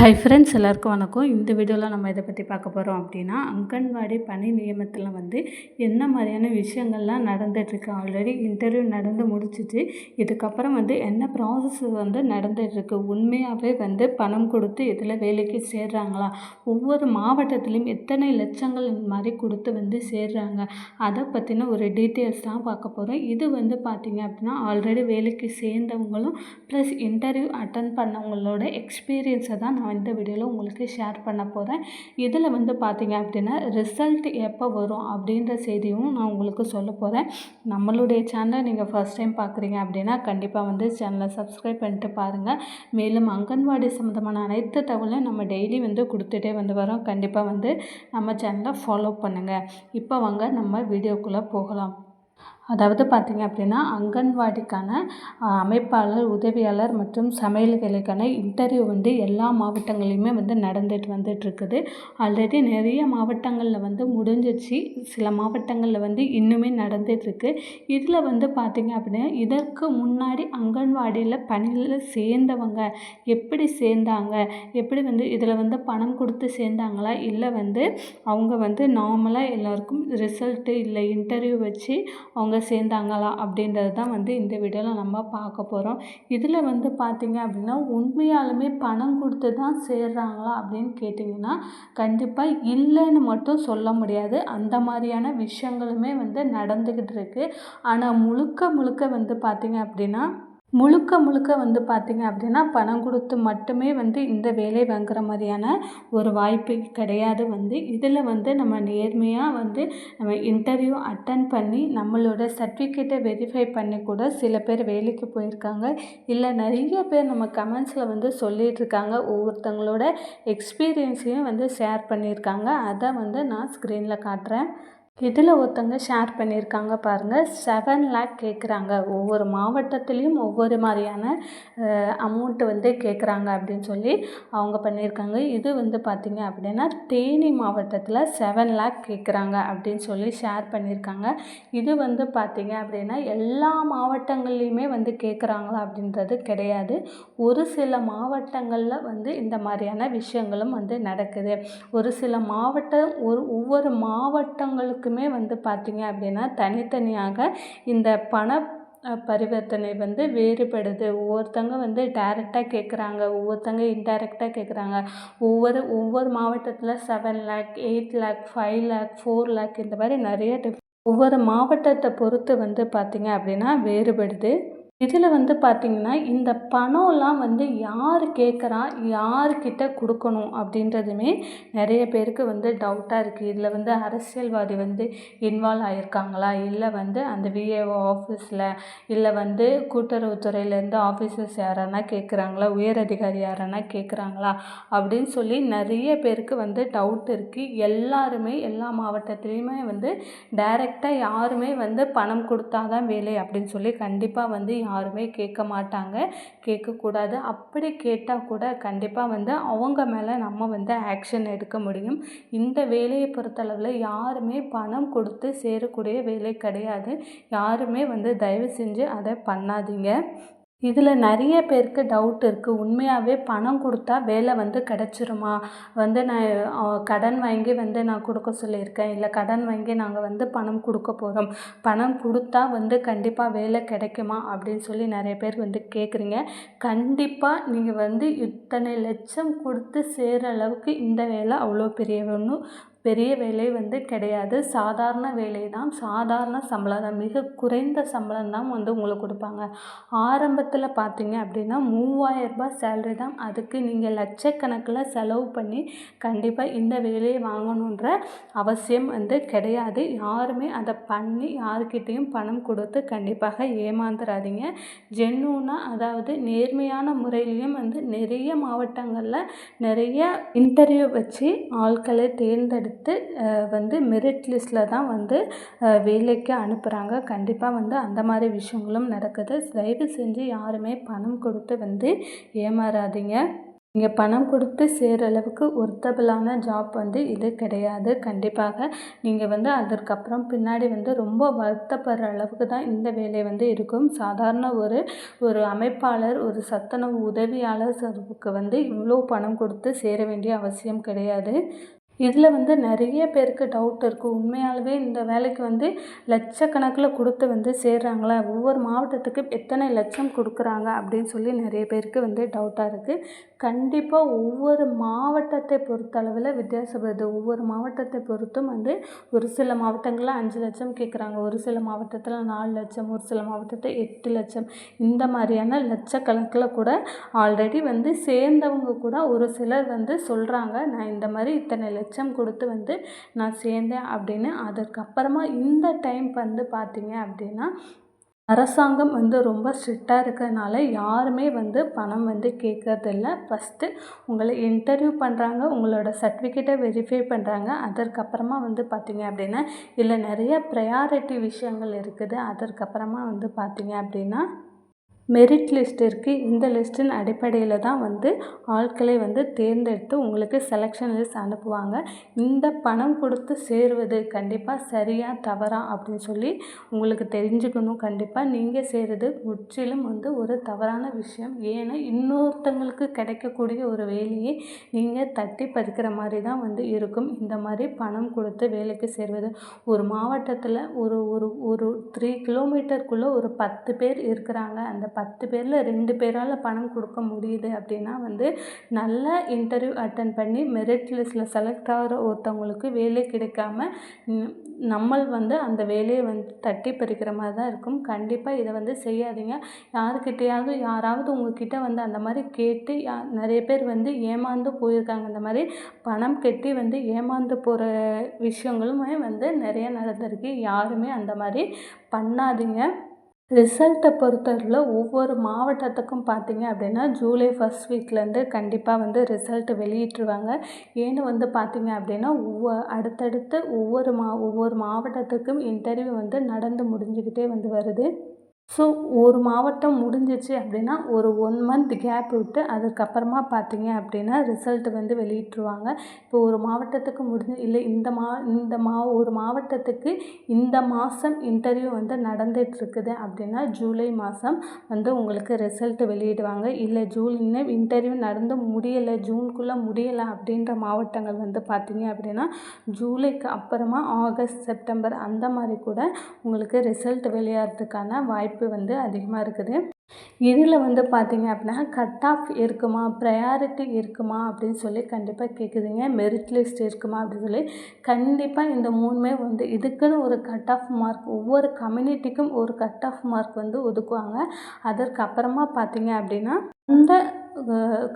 Hi friends எல்லாருக்கும் வணக்கம். இந்த வீடியோவில் நம்ம இதை பற்றி பார்க்க போகிறோம் அப்படின்னா அங்கன்வாடி பணி நியமனத்தில் வந்து என்ன மாதிரியான விஷயங்கள்லாம் நடந்துகிட்ருக்கு ஆல்ரெடி இன்டர்வியூ நடந்து முடிச்சிச்சு இதுக்கப்புறம் வந்து என்ன ப்ராசஸ் வந்து நடந்துகிட்ருக்கு உண்மையாகவே வந்து பணம் கொடுத்து இதில் வேலைக்கு சேர்றாங்களா? ஒவ்வொரு மாவட்டத்துலேயும் எத்தனை லட்சங்கள் மாதிரி கொடுத்து வந்து சேர்றாங்க? அதை பற்றின ஒரு டீட்டெயில்ஸ் தான் பார்க்க போகிறோம் இது வந்து பார்த்திங்க அப்படின்னா ஆல்ரெடி வேலைக்கு சேர்ந்தவங்களும் ப்ளஸ் இன்டர்வியூ அட்டன் பண்ணவங்களோட எக்ஸ்பீரியன்ஸை தான் நான் இந்த வீடியோவில் உங்களுக்கு ஷேர் பண்ண போகிறேன் இதில் வந்து பார்த்திங்க அப்படின்னா ரிசல்ட் எப்போ வரும் அப்படின்ற செய்தியும் நான் உங்களுக்கு சொல்ல போகிறேன் நம்மளுடைய சேனலை நீங்கள் ஃபஸ்ட் டைம் பார்க்குறீங்க அப்படின்னா கண்டிப்பாக வந்து சேனலை சப்ஸ்கிரைப் பண்ணிட்டு பாருங்கள் மேலும் அங்கன்வாடி சம்மந்தமான அனைத்து தகவலையும் நம்ம டெய்லி வந்து கொடுத்துட்டே வந்து வரோம். கண்டிப்பாக வந்து நம்ம சேனலை ஃபாலோ பண்ணுங்கள் இப்போ வாங்க நம்ம வீடியோக்குள்ளே போகலாம். அதாவது பார்த்திங்க அப்படின்னா அங்கன்வாடிக்கான அமைப்பாளர் உதவியாளர் மற்றும் சமையல் வேலைக்கான இன்டர்வியூ வந்து எல்லா மாவட்டங்கள்லையுமே வந்து நடந்துட்டு வந்துட்டுருக்குது. ஆல்ரெடி நிறைய மாவட்டங்களில் வந்து முடிஞ்சிச்சு. சில மாவட்டங்களில் வந்து இன்னுமே நடந்துகிட்ருக்கு இதில் வந்து பார்த்திங்க அப்படின்னா இதற்கு முன்னாடி அங்கன்வாடியில் பணியில் சேர்ந்தவங்க எப்படி சேர்ந்தாங்க? எப்படி வந்து இதில் வந்து பணம் கொடுத்து சேர்ந்தாங்களா? இல்லை வந்து அவங்க வந்து நார்மலாக எல்லோருக்கும் ரிசல்ட்டு இல்லை இன்டர்வியூ வச்சு அவங்க சேர்ந்தாங்களா அப்படின்றது தான் வந்து இந்த வீடியோவில் நம்ம பார்க்க போகிறோம் இதில் வந்து பார்த்திங்க அப்படின்னா உண்மையாலுமே பணம் கொடுத்து தான் சேர்றாங்களா அப்படின்னு கேட்டிங்கன்னா கண்டிப்பாக இல்லைன்னு மட்டும் சொல்ல முடியாது. அந்த மாதிரியான விஷயங்களுமே வந்து நடந்துக்கிட்டு இருக்குது ஆனால் முழுக்க முழுக்க வந்து பார்த்திங்க அப்படின்னா முழுக்க முழுக்க வந்து பார்த்திங்க அப்படின்னா பணம் கொடுத்து மட்டுமே வந்து இந்த வேலை வாங்குற மாதிரியான ஒரு வாய்ப்பு கிடையாது வந்து. இதில் வந்து நம்ம நேர்மையாக வந்து நம்ம இன்டர்வியூ அட்டன் பண்ணி நம்மளோட சர்டிஃபிகேட்டை வெரிஃபை பண்ணி கூட சில பேர் வேலைக்கு போயிருக்காங்க. இல்லை நிறைய பேர் நம்ம கமெண்ட்ஸில் வந்து சொல்லிகிட்ருக்காங்க ஒவ்வொருத்தங்களோட எக்ஸ்பீரியன்ஸையும் வந்து ஷேர் பண்ணியிருக்காங்க. அதை வந்து நான் ஸ்க்ரீனில் காட்டுறேன். இதில் ஒருத்தவங்க ஷேர் பண்ணியிருக்காங்க பாருங்கள் செவன் லேக் கேட்குறாங்க. ஒவ்வொரு மாவட்டத்துலேயும் ஒவ்வொரு மாதிரியான அமௌண்ட்டு வந்து கேட்குறாங்க அப்படின்னு சொல்லி அவங்க பண்ணியிருக்காங்க. இது வந்து பார்த்திங்க அப்படின்னா தேனி மாவட்டத்தில் செவன் லேக் கேட்குறாங்க அப்படின்னு சொல்லி ஷேர் பண்ணியிருக்காங்க. இது வந்து பார்த்திங்க அப்படின்னா எல்லா மாவட்டங்கள்லேயுமே வந்து கேட்குறாங்களா அப்படின்றது கிடையாது. ஒரு சில மாவட்டங்களில் வந்து இந்த மாதிரியான விஷயங்களும் வந்து நடக்குது. ஒரு சில மாவட்டம் ஒரு ஒவ்வொரு மாவட்டங்களுக்கு எல்லாத்துக்குமே வந்து பார்த்திங்க அப்படின்னா தனித்தனியாக இந்த பண பரிவர்த்தனை வந்து வேறுபடுது. ஒவ்வொருத்தங்க வந்து டேரெக்டாக கேட்குறாங்க ஒவ்வொருத்தங்க இன்டேரக்டாக கேட்குறாங்க ஒவ்வொரு ஒவ்வொரு மாவட்டத்தில் seven lakh eight lakh five lakh four lakh இந்த மாதிரி நிறைய டிஃப் ஒவ்வொரு மாவட்டத்தை பொறுத்து வந்து பார்த்திங்க அப்படின்னா வேறுபடுது. இதில் வந்து பார்த்திங்கன்னா இந்த பணம்லாம் வந்து யார் கேட்குறா யார்கிட்ட கொடுக்கணும் அப்படின்றதுமே நிறைய பேருக்கு வந்து டவுட்டாக இருக்குது இதில் வந்து அரசியல்வாதி வந்து இன்வால்வ் ஆகியிருக்காங்களா இல்லை வந்து அந்த விஏஓ ஆஃபீஸில் இல்லை வந்து கூட்டுறவுத்துறையிலேருந்து ஆஃபீஸர்ஸ் யாரானா கேட்குறாங்களா உயர் அதிகாரி யாரானா கேட்குறாங்களா அப்படின்னு சொல்லி நிறைய பேருக்கு வந்து டவுட் இருக்குது எல்லாருமே எல்லா மாவட்டத்துலேயுமே வந்து டைரெக்டாக யாருமே வந்து பணம் கொடுத்தா தான் வேலை அப்படின்னு சொல்லி கண்டிப்பாக வந்து யாருமே கேட்க மாட்டாங்க. கேட்கக்கூடாது. அப்படி கேட்டால் கூட கண்டிப்பாக வந்து அவங்க மேலே நம்ம வந்து ஆக்ஷன் எடுக்க முடியும். இந்த வேலையை பொறுத்தளவில் யாருமே பணம் கொடுத்து சேரக்கூடிய வேலை கிடையாது. யாருமே வந்து தயவு செஞ்சு அதை பண்ணாதீங்க. இதில் நிறைய பேருக்கு டவுட் இருக்குது உண்மையாகவே பணம் கொடுத்தா வேலை வந்து கிடச்சிருமா? வந்து நான் கடன் வாங்கி வந்து நான் கொடுக்க சொல்லியிருக்கேன். இல்லை கடன் வாங்கி நாங்கள் வந்து பணம் கொடுக்க போகிறோம் பணம் கொடுத்தா வந்து கண்டிப்பாக வேலை கிடைக்குமா? அப்படின்னு சொல்லி நிறைய பேர் வந்து கேட்குறீங்க. கண்டிப்பாக நீங்கள் வந்து இத்தனை லட்சம் கொடுத்து சேர அளவுக்கு இந்த வேலை அவ்வளோ பெரிய ஒன்றும் பெரிய வேலை வந்து கிடையாது. சாதாரண வேலை தான் சாதாரண சம்பளம் தான். மிக குறைந்த சம்பளம் தான் வந்து உங்களுக்கு கொடுப்பாங்க. ஆரம்பத்தில் பார்த்தீங்க அப்படின்னா மூவாயிரரூபா சேலரி தான். அதுக்கு நீங்கள் லட்சக்கணக்கில் செலவு பண்ணி கண்டிப்பாக இந்த வேலையை வாங்கணுன்ற அவசியம் வந்து கிடையாது. யாருமே அதை பண்ணி யாருக்கிட்டேயும் பணம் கொடுத்து கண்டிப்பாக ஏமாந்துடாதீங்க ஜென்யூனாக அதாவது நேர்மையான முறையிலையும் வந்து நிறைய மாவட்டங்களில் நிறைய இன்டர்வியூ வச்சு ஆட்களை தேர்ந்தெடுத்து எடுத்து வந்து மெரிட் லிஸ்ட்டில் தான் வந்து வேலைக்கு அனுப்புகிறாங்க கண்டிப்பாக வந்து அந்த மாதிரி விஷயங்களும் நடக்குது. தயவு செஞ்சு யாருமே பணம் கொடுத்து வந்து ஏமாறாதீங்க. நீங்கள் பணம் கொடுத்து சேர அளவுக்கு ஒர்த்தபிளான ஜாப் வந்து இது கிடையாது. கண்டிப்பாக நீங்கள் வந்து அதற்கப்புறம் பின்னாடி வந்து ரொம்ப வருத்தப்படுற அளவுக்கு தான் இந்த வேலை வந்து இருக்கும். சாதாரண ஒரு ஒரு அமைப்பாளர் ஒரு சத்துணவு உதவியாளர் வந்து இவ்வளோ பணம் கொடுத்து சேர வேண்டிய அவசியம் கிடையாது. இதில் வந்து நிறைய பேருக்கு டவுட் இருக்குது உண்மையாலுமே இந்த வேலைக்கு வந்து லட்சக்கணக்கில் கொடுத்து வந்து சேர்றாங்களா? ஒவ்வொரு மாவட்டத்துக்கு எத்தனை லட்சம் கொடுக்குறாங்க? அப்படின்னு சொல்லி நிறைய பேருக்கு வந்து டவுட்டாக இருக்குது கண்டிப்பாக ஒவ்வொரு மாவட்டத்தை பொறுத்தளவில் வித்தியாசப்படுது ஒவ்வொரு மாவட்டத்தை பொறுத்தும் வந்து ஒரு சில மாவட்டங்களில் அஞ்சு லட்சம் கேட்குறாங்க. ஒரு சில மாவட்டத்தில் நாலு லட்சம் ஒரு சில மாவட்டத்தில் எட்டு லட்சம். இந்த மாதிரியான லட்சக்கணக்கில் கூட ஆல்ரெடி வந்து சேர்ந்தவங்க கூட ஒரு சிலர் வந்து சொல்கிறாங்க நான் இந்த மாதிரி இத்தனை லட்சம் கொடுத்து வந்து நான் சேர்ந்தேன் அப்படின்னு அதற்கப்புறமா இந்த டைம் வந்து பார்த்தீங்க அப்படின்னா அரசாங்கம் வந்து ரொம்ப ஸ்ட்ரிக்டாக இருக்கிறதுனால யாருமே வந்து பணம் வந்து கேட்கறதில்ல. ஃபஸ்ட்டு உங்களை இன்டர்வியூ பண்ணுறாங்க உங்களோட சர்டிஃபிகேட்டை வெரிஃபை பண்ணுறாங்க அதற்கப்புறமா வந்து பார்த்தீங்க அப்படின்னா இதில் நிறைய ப்ரையாரிட்டி விஷயங்கள் இருக்குது. அதற்கப்புறமா வந்து பார்த்தீங்க அப்படின்னா மெரிட் லிஸ்ட் இருக்குது இந்த லிஸ்ட்டின் அடிப்படையில் தான் வந்து ஆட்களை வந்து தேர்ந்தெடுத்து உங்களுக்கு செலெக்ஷன் லிஸ்ட் அனுப்புவாங்க. இந்த பணம் கொடுத்து சேருவது கண்டிப்பாக சரியா தவறா அப்படின்னு சொல்லி உங்களுக்கு தெரிஞ்சுக்கணும் கண்டிப்பாக நீங்கள் செய்கிறது முற்றிலும் வந்து ஒரு தவறான விஷயம். ஏன்னா இன்னொருத்தங்களுக்கு கிடைக்கக்கூடிய ஒரு வேலையை நீங்கள் தட்டி பறிக்கிற மாதிரி தான் வந்து இருக்கும். இந்த மாதிரி பணம் கொடுத்து வேலைக்கு சேர்வது. ஒரு மாவட்டத்தில் ஒரு ஒரு ஒரு த்ரீ கிலோமீட்டருக்குள்ளே ஒரு பத்து பேர் இருக்கிறாங்க. அந்த பத்து பேரில் ரெண்டு பேரால் பணம் கொடுக்க முடியுது அப்படின்னா வந்து நல்ல இன்டர்வியூ அட்டன் பண்ணி மெரிட் லிஸ்ட்டில் செலக்ட் ஆகிற ஒருத்தவங்களுக்கு வேலை கிடைக்காம நம்மள் வந்து அந்த வேலையை வந்து தட்டி பறிக்கிற மாதிரி தான் இருக்கும். கண்டிப்பாக இதை வந்து செய்யாதீங்க. யாருக்கிட்டையாவது யாராவது உங்கள்கிட்ட வந்து அந்த மாதிரி கேட்டு யா நிறைய பேர் வந்து ஏமாந்து போயிருக்காங்க. இந்த மாதிரி பணம் கட்டி வந்து ஏமாந்து போகிற விஷயங்களுமே வந்து நிறைய நடந்திருக்கு. யாருமே அந்த மாதிரி பண்ணாதீங்க. ரிசல்ட்டை பொறுத்தவரையில் ஒவ்வொரு மாவட்டத்துக்கும் பார்த்தீங்க அப்படின்னா ஜூலை ஃபஸ்ட் வீக்லேருந்து கண்டிப்பாக வந்து ரிசல்ட் வெளியிட்டுருவாங்க. ஏன்னு வந்து பார்த்தீங்க அப்படின்னா ஒவ்வொ அடுத்தடுத்து ஒவ்வொரு மா ஒவ்வொரு மாவட்டத்துக்கும் இன்டர்வியூ வந்து நடந்து முடிஞ்சுக்கிட்டே வந்து வருது. ஸோ ஒரு மாவட்டம் முடிஞ்சிச்சு அப்படின்னா ஒரு ஒன் மந்த் கேப் விட்டு அதுக்கப்புறமா பார்த்தீங்க அப்படின்னா ரிசல்ட் வந்து வெளியிட்டுருவாங்க. இப்போ ஒரு மாவட்டத்துக்கு முடிஞ்சு இல்லை இந்த மா இந்த மா ஒரு மாவட்டத்துக்கு இந்த மாதம் இன்டர்வியூ வந்து நடந்துகிட்ருக்குது அப்படின்னா ஜூலை மாதம் வந்து உங்களுக்கு ரிசல்ட்டு வெளியிடுவாங்க. இல்லை ஜூலைன்னு இன்டர்வியூ நடந்து முடியலை ஜூனுக்குள்ளே முடியலை அப்படின்ற மாவட்டங்கள் வந்து பார்த்தீங்க அப்படின்னா ஜூலைக்கு அப்புறமா ஆகஸ்ட் செப்டம்பர் அந்த மாதிரி கூட உங்களுக்கு ரிசல்ட் வெளியாகிறதுக்கான வாய்ப்பு வாய்ப்பு வந்து அதிகமாக இருக்குது. இதில் வந்து பார்த்திங்க அப்படின்னா கட் ஆஃப் இருக்குமா ப்ரையாரிட்டி இருக்குமா அப்படின்னு சொல்லி கண்டிப்பாக கேட்குதுங்க மெரிட் லிஸ்ட் இருக்குமா அப்படின்னு சொல்லி கண்டிப்பாக இந்த மூணுமே வந்து இதுக்குன்னு ஒரு கட் ஆஃப் மார்க் ஒவ்வொரு கம்யூனிட்டிக்கும் ஒரு கட் ஆஃப் மார்க் வந்து ஒதுக்குவாங்க. அதற்கப்புறமா பார்த்திங்க அப்படின்னா அந்த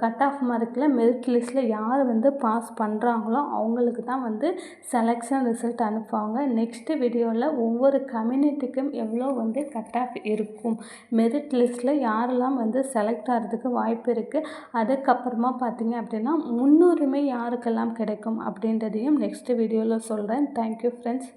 கட் ஆஃப் மார்க்கில் மெரிட் லிஸ்ட்டில் யார் வந்து பாஸ் பண்ணுறாங்களோ அவங்களுக்கு தான் வந்து செலெக்ஷன் ரிசல்ட் அனுப்புவாங்க. நெக்ஸ்ட்டு வீடியோவில் ஒவ்வொரு கம்யூனிட்டிக்கும் எவ்வளோ வந்து கட் ஆஃப் இருக்கும்? மெரிட் லிஸ்ட்டில் யாரெல்லாம் வந்து செலக்ட் ஆகிறதுக்கு வாய்ப்பு இருக்குது அதுக்கப்புறமா பார்த்திங்க அப்படின்னா முன்னுரிமை யாருக்கெல்லாம் கிடைக்கும் அப்படின்றதையும் நெக்ஸ்ட்டு வீடியோவில் சொல்கிறேன் தேங்க்யூ ஃப்ரெண்ட்ஸ்